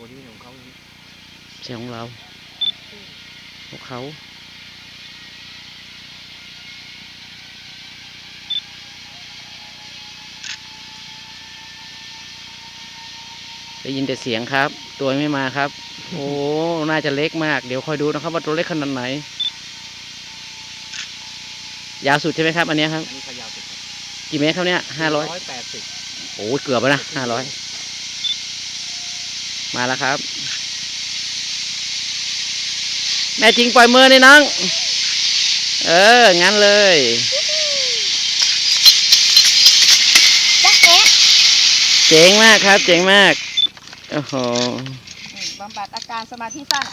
ตัวนี้ของเขาเสียงของเราของเขาได้ยินแต่เสียงครับ ตัวไม่มาครับ โอ้ น่าจะเล็กมาก เดี๋ยวคอยดูนะครับ ว่าตัวเล็กขนาดไหน ยาวสุดใช่ไหมครับ อันเนี้ยครับอันนี้ขยาวสุดครับ กี่เมตรครับเนี่ยห้าร้อยร้อยแปดสิบโอ้ยเกือบแล้วนะห้าร้อย มาแล้วครับ แม่จริงปล่อยมือนี่น้อง เออ งั้นเลยเจ๋งมากครับ เจ๋งมาก โอ้โหบำบัดอาการสมาธิสั้น